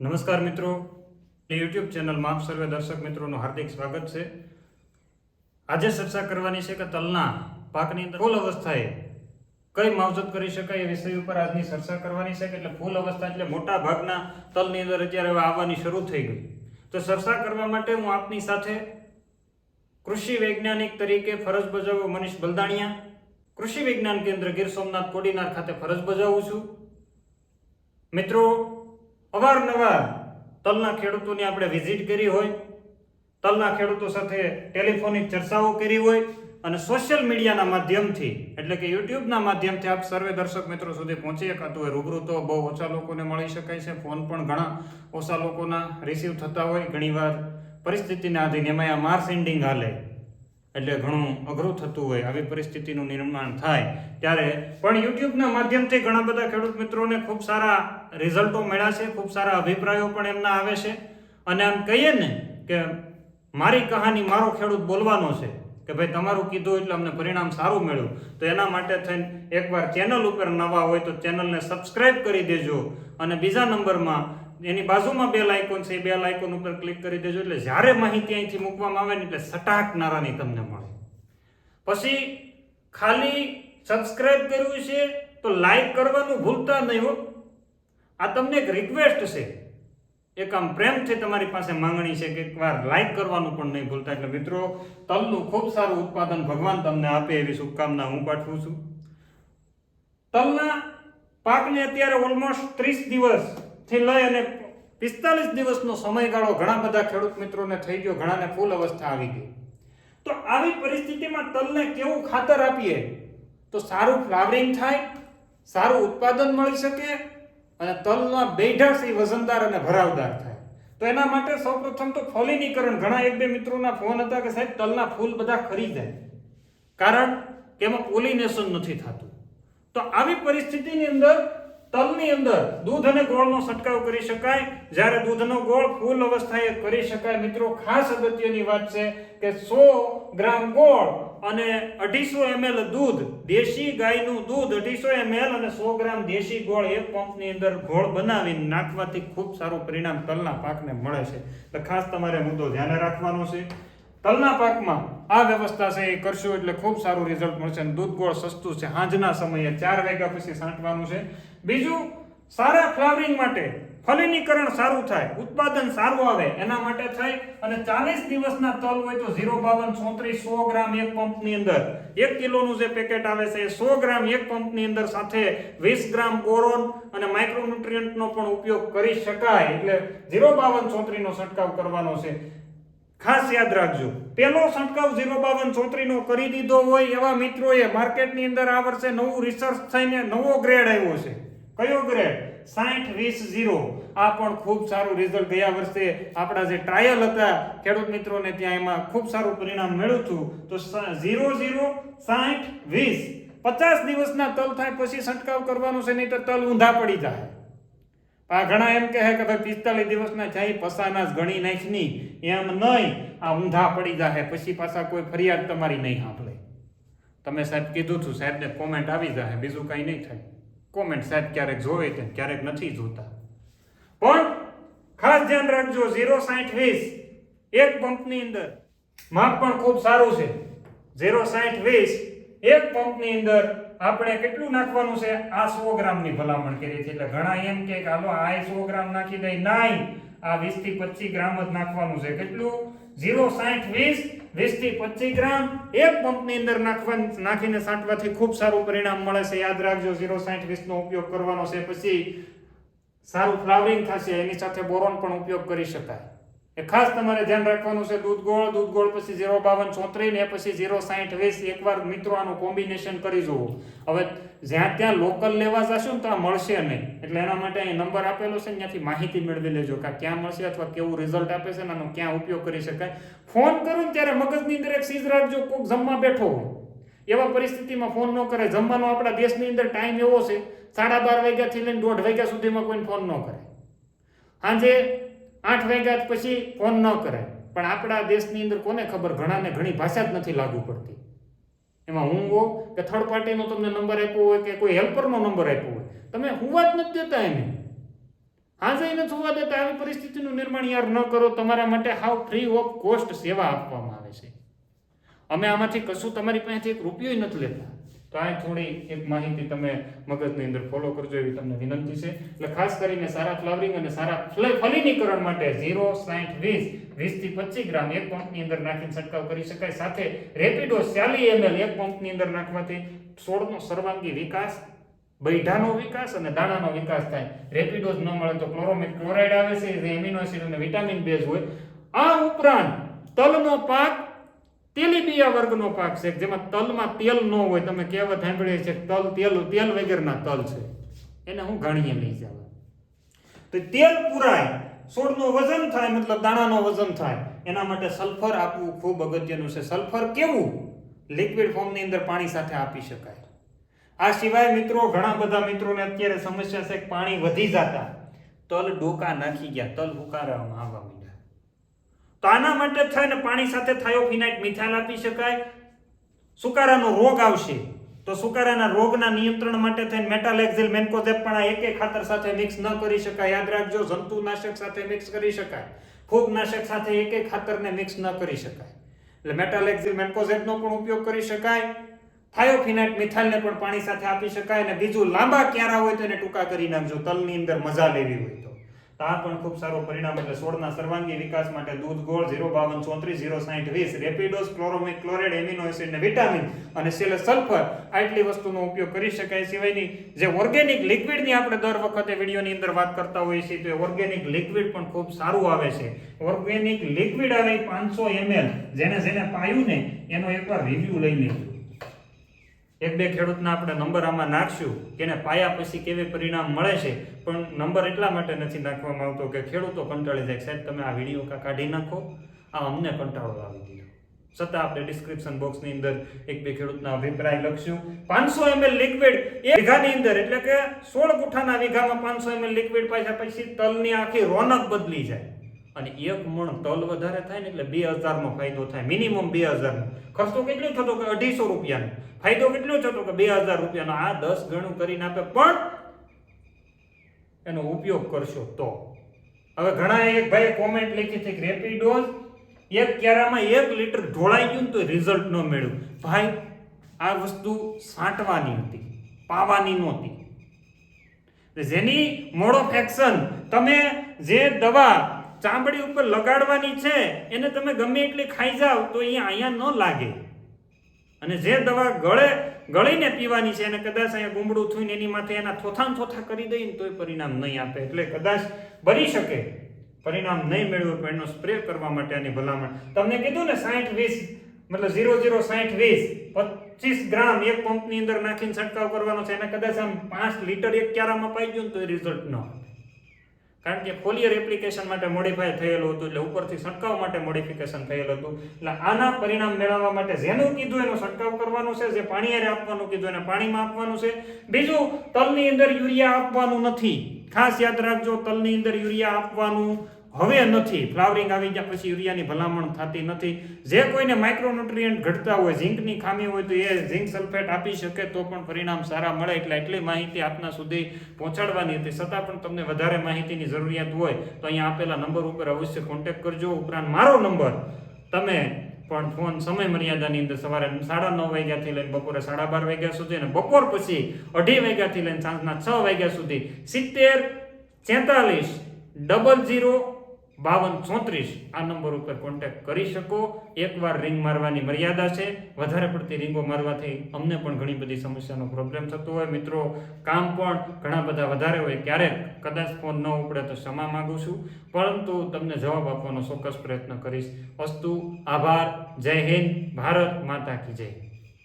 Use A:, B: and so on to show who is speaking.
A: નમસ્કાર મિત્રો. યુટ્યુબ ચેનલમાં આપ સર્વે દર્શક મિત્રોનું હાર્દિક સ્વાગત છે. આજે ચર્ચા કરવાની છે કે તલના પાકની અંદર ફૂલ અવસ્થાએ કઈ માવજત કરી શકાય એ વિષય ઉપર આજની ચર્ચા કરવાની છે એટલે ફૂલ અવસ્થા એટલે મોટા ભાગના તલની અંદર અત્યારે હવે આવવાની શરૂ થઈ ગઈ. તો ચર્ચા કરવા માટે હું આપની સાથે કૃષિ વૈજ્ઞાનિક તરીકે ફરજ બજાવો મનીષ બલદાણિયા, કૃષિ વિજ્ઞાન કેન્દ્ર ગીર સોમનાથ કોડીનાર ખાતે ફરજ બજાવું છું. મિત્રો અવારનવાર તલના ખેડૂતોની આપણે વિઝિટ કરી હોય, તલના ખેડૂતો સાથે ટેલિફોનિક ચર્ચાઓ કરી હોય અને સોશિયલ મીડિયાના માધ્યમથી, એટલે કે યુટ્યુબના માધ્યમથી આપ સર્વે દર્શક મિત્રો સુધી પહોંચી શકાતું હોય, રૂબરૂ તો બહુ ઓછા લોકોને મળી શકાય છે ફોન પણ ઘણા ઓછા લોકોના રિસીવ થતા હોય, ઘણીવાર પરિસ્થિતિના આધીન એમાં આ માર્સ એન્ડિંગ હાલે. એટલે ઘણું અઘરું થતું હોય આવી પરિસ્થિતિનું નિર્માણ થાય ત્યારે પણ યુટ્યુબના માધ્યમથી ઘણા બધા ખેડૂત મિત્રોને ખૂબ સારા રિઝલ્ટો મળ્યા છે, ખૂબ સારા અભિપ્રાયો પણ એમના આવે છે. અને આમ કહીએ ને કે મારી કહાની મારો ખેડૂત બોલવાનો છે કે ભાઈ તમારું કીધું એટલે અમને પરિણામ સારું મળ્યું. તો એના માટે થઈને એકવાર ચેનલ ઉપર નવા હોય તો ચેનલને સબસ્ક્રાઈબ કરી દેજો અને બીજા નંબરમાં એની બાજુમાં બે લાઇકોન છે, એ બે લાઇકોન ઉપર ક્લિક કરી દેજો. એટલે જ્યારે માહિતી અહીંથી મૂકવામાં આવે ને એટલે સટાક નારાની તમને મળે. પછી ખાલી સબસ્ક્રાઇબ કર્યું છે તો લાઈક કરવાનું ભૂલતા નહીં હો. આ તમને એક રિક્વેસ્ટ છે. એક આમ પ્રેમથી તમારી પાસે માંગણી છે કે એકવાર લાઈક કરવાનું પણ નહીં ભૂલતા. એટલે મિત્રો, તલનું ખૂબ સારું ઉત્પાદન ભગવાન તમને આપે એવી શુભકામના હું પાઠવું છું. તલના પાકને અત્યારે ઓલમોસ્ટ ત્રીસ દિવસથી લઈ અને પિસ્તાલીસ દિવસનો સમયગાળો ઘણા બધા ખેડૂત મિત્રોને થઈ ગયો, ઘણાને ફૂલ અવસ્થા આવી ગઈ. તો આવી પરિસ્થિતિમાં તલને કેવું ખાતર આપીએ? તો સારું ફ્લાવરિંગ થાય, સારું ઉત્પાદન મળી શકે અને તલમાં બેઠાશ એ વજનદાર અને ભરાવદાર થાય. તો એના માટે સૌપ્રથમ તો ફોલિનીકરણ. ઘણા એક બે મિત્રોના ફોન હતા કે સાહેબ, તલના ફૂલ બધા ખરી જાય. કારણ કે એમાં પોલિનેશન નથી થતું. તો આવી પરિસ્થિતિની અંદર તલની અંદર દૂધ અને ગોળનો છંટકાવ કરી શકાય. જ્યારે દૂધનો ગોળ ફૂલ અવસ્થાએ કરી શકાય. મિત્રો, ખાસ અગત્યની વાત છે કે સો ગ્રામ ગોળ અને અઢીસો એમએલ દૂધ, દેશી ગાયનું દૂધ અઢીસો એમએલ અને સો ગ્રામ દેશી ગોળ એક પંપની અંદર ગોળ બનાવીને નાખવાથી ખૂબ સારું પરિણામ તલના પાકને મળે છે. તો ખાસ તમારે મુદ્દો ધ્યાને રાખવાનો છે. તલના પાકમાં આ વ્યવસ્થા છે, એ કરશો એટલે ખૂબ સારું રિઝલ્ટ મળશે અને દૂધ ગોળ સસ્તું છે. સાંજના સમયે ચાર વાગ્યા પછી છાંટવાનું છે. બીજું, સારા ફ્લાવરિંગ માટે ફલિનીકરણ સારું થાય, ઉત્પાદન સારું આવે, એના માટે થાય. અને ચાલીસ દિવસના તલ હોય તો ઝીરો બાવન ચોત્રીસ સો ગ્રામ એક પંપની અંદર. એક કિલોનું જે પેકેટ આવે છે સો ગ્રામ એક પંપની અંદર સાથે વીસ ગ્રામ બોરોન અને માઇક્રોન્યુટ્રિયન્ટનો પણ ઉપયોગ કરી શકાય. એટલે ઝીરો બાવન ચોત્રીનો છંટકાવ કરવાનો છે. ખાસ યાદ રાખજો. પેલો છંટકાવ ઝીરો બાવન ચોત્રીનો કરી દીધો હોય એવા મિત્રોએ માર્કેટની અંદર આ વર્ષે નવું રિસર્ચ થઈને નવો ગ્રેડ આવ્યો છે. કયો ગ્રેડ સાઠ વીસ, ઝીરો. આ પણ ખૂબ સારું રિઝલ્ટ ગયા વર્ષે આપણા જે ટ્રાયલ હતા, ખેડૂત મિત્રોને ત્યાં એમાં ખૂબ સારું પરિણામ મેળવું હતું. તો ઝીરો ઝીરો સાઠ વીસ. પચાસ દિવસના તલ થાય પછી છંટકાવ કરવાનો છે નહીં તો તલ ઊંધા પડી જાય. આ ઘણા એમ કહે કે ભાઈ પિસ્તાલીસ દિવસના જાય પસાના જ ગણી નાખની. એમ નહીં, આ ઊંધા પડી જાહે, પછી પાછા કોઈ ફરિયાદ તમારી નહીં સાંભળે. તમે સાહેબ કીધું હતું સાહેબને કોમેન્ટ આવી જાહે, બીજું કંઈ નહીં થાય. કોમેન્ટ સાહેબ ક્યારેક જોવે છે ક્યારેક નથી જોતા. પણ ખાસ ધ્યાન રાખજો ઝીરો સાઠ વીસ, એક પંપની અંદર માપ પણ ખૂબ સારું છે. ઝીરો સાઠ વીસ, એક પંપની અંદર આપણે કેટલું નાખવાનું છે? આ સો ગ્રામની ભલામણ કરી છે એટલે ઘણા એમ કે હાલો, આ સો ગ્રામ નાખી દઈ નાઈ આ વીસથી પચીસ ગ્રામ જ નાખવાનું છે. કેટલું? ઝીરો સાઠ વીસ. વીસથી પચીસ ગ્રામ. એક પંપની અંદર નાખવા નાખીને સાંટવાથી ખૂબ સારું પરિણામ મળે છે. યાદ રાખજો, ઝીરો સાઠ વીસ નો ઉપયોગ કરવાનો છે. પછી સારું ફ્લાવરિંગ થશે. એની સાથે બોરોન પણ ઉપયોગ કરી શકાય. એ ખાસ તમારે ધ્યાન રાખવાનું છે, દૂધ ગોળ દૂધ ગોળ પછી ઝીરો બાવન ચોત્રીસ ને પછી ઝીરો સાઠ વીસ. એકવાર મિત્રો આનું કોમ્બિનેશન કરી જુઓ. હવે જ્યાં ત્યાં લોકલ લેવા જશો ને તો આ મળશે નહીં. એટલે એના માટે અહીં નંબર આપેલો છે ત્યાંથી માહિતી મેળવી લેજો કે ક્યાં મળશે અથવા કેવું રિઝલ્ટ આપે છે ને આનો ક્યાં ઉપયોગ કરી શકાય. ફોન કરો ને ત્યારે મગજની અંદર એક સીજ રાખજો, કોક જમવા બેઠો એવા પરિસ્થિતિમાં ફોન ન કરે. જમવાનો આપણા દેશની અંદર ટાઈમ એવો છે, સાડા બાર વાગ્યાથી લઈને દોઢ વાગ્યા સુધીમાં કોઈને ફોન ન કરે. સાંજે આઠ વાગ્યા પછી ફોન ન કરાય. પણ આપણા દેશની અંદર કોને ખબર? ઘણાને ઘણી ભાષા જ નથી લાગુ પડતી. એમાં હું હો કે થર્ડ પાર્ટીનો તમને નંબર આપ્યો હોય કે કોઈ હેલ્પરનો નંબર આપ્યો હોય, તમે હુવા જ નથી દેતા એને. હાજર નથી હોવા દેતા આવી પરિસ્થિતિનું નિર્માણ યાર ન કરો. તમારા માટે હાવ ફ્રી ઓફ કોસ્ટ સેવા આપવામાં આવે છે. અમે આમાંથી કશું તમારી પાસેથી એક રૂપિયો નથી લેતા. આ થોડી એક માહિતી તમે મગજની અંદર ફોલો કરજો એવી તમને વિનંતી છે. એટલે ખાસ કરીને સારા ફ્લાવરિંગ અને સારા ફલ- ફલીનીકરણ માટે ઝીરો સાઠ, વીસ વીસથી પચીસ ગ્રામ એક પંપની અંદર નાખીને છંટકાવ કરી શકાય. સાથે રેપિડો ચાલી એમએલ એક પંપની અંદર નાખવાથી છોડનો સર્વાંગી વિકાસ, બૈઢાનો વિકાસ અને દાણાનો વિકાસ થાય. રેપિડોઝ ન મળે તો ક્લોરોમેટ ક્લોરાઇડ આવે છે, જે એમિનો એસિડ અને વિટામિન બેઝ હોય. આ ઉપરાંત તલનો પાક તેલીબિયા વર્ગનો પાક છે જેમાં તલમાં તેલ ન હોય, તમે કહેવત સાંભળી છે તલ તેલ તેલ વગેરેના તલ છે. એને હું ગાણીએ લઈ જાવ. તો તેલ પુરાય, છોડનું વજન થાય, મતલબ દાણાનો વજન થાય, એના માટે સલ્ફર આપવું ખૂબ અગત્યનું છે. સલ્ફર કેવું? લિક્વિડ ફોર્મની અંદર પાણી સાથે આપી શકાય. આ સિવાય મિત્રો, ઘણા બધા મિત્રોને અત્યારે સમસ્યા છે પાણી વધી જતા. તલ ડોકા નાખી ગયા, તલ ઉકારવામાં આવવા તો આના માટે થઈને પાણી સાથે થાયોફિનાઇટ મિથાઇલ આપી શકાય. સુકારાનો રોગ આવશે તો સુકારાના રોગના નિયંત્રણ માટે થઈને મેટાલેક્ઝિલ મેન્કોઝેપ પણ આ એક ખાતર સાથે મિક્સ ન કરી શકાય. યાદ રાખજો, જંતુનાશક સાથે મિક્સ કરી શકાય. ફૂગનાશક સાથે એક ખાતરને મિક્સ ન કરી શકાય. એટલે મેટાલેક્ઝિલ મેન્કોઝેપનો પણ ઉપયોગ કરી શકાય. થાયોફિનાઇટ મિથાઇલને પણ પાણી સાથે આપી શકાય. અને બીજું લાંબા ક્યારા હોય તો એને ટૂંકા કરી નાખજો. તલની અંદર મજા લેવી હોય તો. તો પણ ખૂબ સારો પરિણામ એટલે છોડના સર્વાંગી વિકાસ માટે દૂધ ગોળ ઝીરો બાવન ચોત્રીસ ઝીરો સાઠ વીસ. રેપિડોસ ક્લોરોમિક ક્લોરેડ એમિનો એસિડ ને વિટામિન અને છેલ્લે સલ્ફર આટલી વસ્તુનો ઉપયોગ કરી શકાય. સિવાયની જે ઓર્ગેનિક લિક્વિડની આપણે દર વખતે વિડીયોની અંદર વાત કરતા હોઈએ છીએ, તો ઓર્ગેનિક લિક્વિડ પણ ખૂબ સારું આવે છે. ઓર્ગેનિક લિક્વિડ આવે પાંચસો એમએલ જેને જેને પાયું ને એનો એકવાર રિવ્યુ લઈ લેજો. એક બે ખેડૂતના આપણે નંબર આમાં નાખશું કે એને પાયા પછી કેવી પરિણામ મળે છે, પણ નંબર એટલા માટે નથી નાખવામાં આવતો કે ખેડૂતો કંટાળી જાય. સાહેબ, તમે આ વીડિયો કા કાઢી નાખો? આ અમને કંટાળો આવી ગયો. છતાં આપણે ડિસ્ક્રિપ્શન બોક્સની અંદર એક બે ખેડૂતના અભિપ્રાય લખશું. પાંચસો એમએલ લિક્વિડ એ વીઘાની અંદર, એટલે કે સોળ ગુઠાના વીઘામાં પાંચસો એમએલ લિક્વિડ પાછા પછી તલની આખી રોનક બદલી જાય. અને એક મણ તલ વધારે થાય ને એટલે બે હજારનો ફાયદો થાય. મિનિમમ બે હજારનો. ખર્ચો કેટલો થતો કે અઢીસો રૂપિયાનો? ફાયદો કેટલો થતો કે બે હજાર રૂપિયાનો? આ દસ ગણું કરીને આપે, પણ એનો ઉપયોગ કરશો તો. હવે ઘણા એક ભાઈ કોમેન્ટ લખી છે કે રેપિડોઝ એક ક્યારામાં એક લીટર ઢોળાઈ ગયું તો રિઝલ્ટ ન મળ્યું. ભાઈ, આ વસ્તુ છાંટવાની હતી, પાવાની નહોતી. જેની મોડોફેક્શન તમે જે દવા ચામડી ઉપર લગાડવાની છે, એને તમે ગમે એટલી ખાઈ જાઓ તો એ અહીંયા ન લાગે. અને જે દવા ગળે, ગળીને પીવાની છે અને કદાચ અહીંયા ગુમડું થઈને એની માથે એના થોથા ને થોથા કરી દઈએ ને તોય પરિણામ નહીં આપે. એટલે કદાચ બની શકે. પરિણામ નહીં મેળવ્યું પણ એનો સ્પ્રે કરવા માટે આની ભલામણ. તમને કીધું ને સાઠ વીસ, મતલબ ઝીરો ઝીરો સાઠ વીસ, પચીસ ગ્રામ એક પંપની અંદર નાખીને છંટકાવ કરવાનો છે, એને કદાચ આમ પાંચ લીટર એક ક્યારામાં પાઈ ગયું તો રિઝલ્ટ ન આવે કારણ કે ફોલિયર એપ્લિકેશન માટે મોડિફાય થયેલું હતું એટલે ઉપરથી છંટકાવ માટે મોડિફિકેશન થયેલું હતું. એટલે આના પરિણામ મેળવવા માટે જેનું કીધું એનો છંટકાવ કરવાનો છે, જે પાણી હારે આપવાનું કીધું એને પાણીમાં આપવાનું છે. બીજું, તલની અંદર યુરિયા આપવાનું નથી. ખાસ યાદ રાખજો, તલની અંદર યુરિયા આપવાનું હવે નથી. ફ્લાવરિંગ આવી ગયા પછી યુરિયાની ભલામણ થતી નથી. જે કોઈને માઇક્રોન્યુટ્રિયન્ટ ઘટતા હોય ઝીંકની ખામી હોય તો એ ઝીંક સલ્ફેટ આપી શકે તો પણ પરિણામ સારા મળે. એટલે એટલી માહિતી આપના સુધી પહોંચાડવાની હતી. છતાં પણ તમને વધારે માહિતીની જરૂરિયાત હોય તો અહીંયા આપેલા નંબર ઉપર અવશ્ય કોન્ટેક્ટ કરજો. ઉપરાંત મારો નંબર તમે પણ ફોન સમય મર્યાદાની અંદર સવારે સાડા નવ વાગ્યાથી લઈને બપોરે સાડા બાર વાગ્યા સુધી અને બપોર પછી અઢી વાગ્યાથી લઈને સાંજના છ વાગ્યા સુધી સિત્તેર છેતાલીસ ડબલ ઝીરો બાવન ચોત્રીસ આ નંબર ઉપર કોન્ટેક્ટ કરી શકો. એકવાર રિંગ મારવાની મર્યાદા છે. વધારે પડતી રિંગો મારવાથી અમને પણ ઘણી બધી સમસ્યાનો પ્રોબ્લેમ થતો હોય. મિત્રો, કામ પણ ઘણા બધા વધારે હોય. ક્યારેક કદાચ ફોન ન ઉપડે તો ક્ષમા માંગુ છું. પરંતુ તમને જવાબ આપવાનો ચોક્કસ પ્રયત્ન કરીશ. અસ્તુ, આભાર. જય હિન્દ. ભારત માતા કી જય.